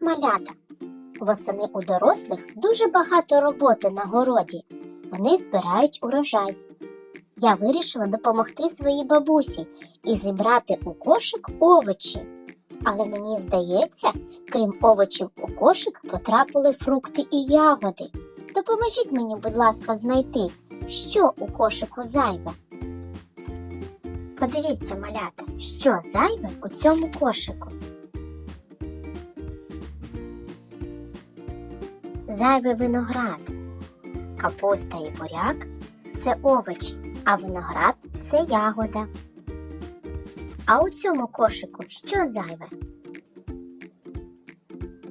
малята. Восени у дорослих дуже багато роботи на городі. Вони збирають урожай. Я вирішила допомогти своїй бабусі і зібрати у кошик овочі. Але мені здається, крім овочів у кошик потрапили фрукти і ягоди. Допоможіть мені, будь ласка, знайти, що у кошику зайве. Подивіться, малята, що зайве у цьому кошику. Зайвий виноград, капуста і буряк це овочі, а виноград це ягода. А у цьому кошику що зайве?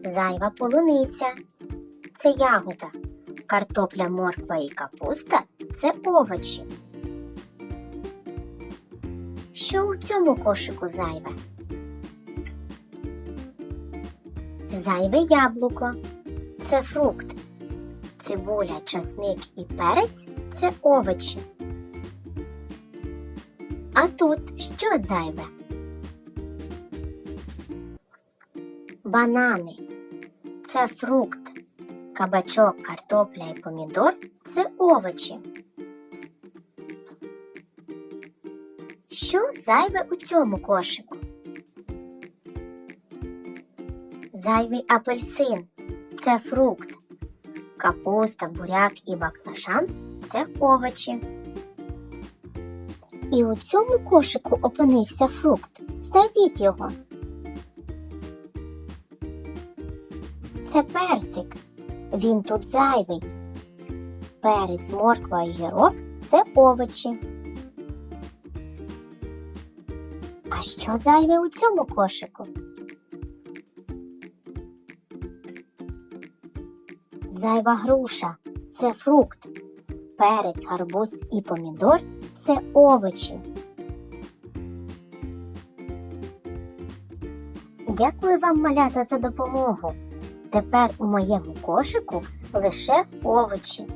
Зайва полуниця це ягода. Картопля, морква і капуста це овочі. Що у цьому кошику зайве? Зайве яблуко це фрукт. Цибуля, часник і перець це овочі. А тут що зайве? Банани це фрукт. Кабачок, картопля і помідор це овочі. Що зайве у цьому кошику? Зайвий апельсин це фрукт. Капуста, буряк і баклажан це овочі. І у цьому кошику опинився фрукт. Знайдіть його. Це персик. Він тут зайвий. Перець, морква і гірок це овочі. А що зайве у цьому кошику? Зайва груша це фрукт. Перець, гарбуз і помідор це овочі. Дякую вам, малята, за допомогу. Тепер у моєму кошику лише овочі.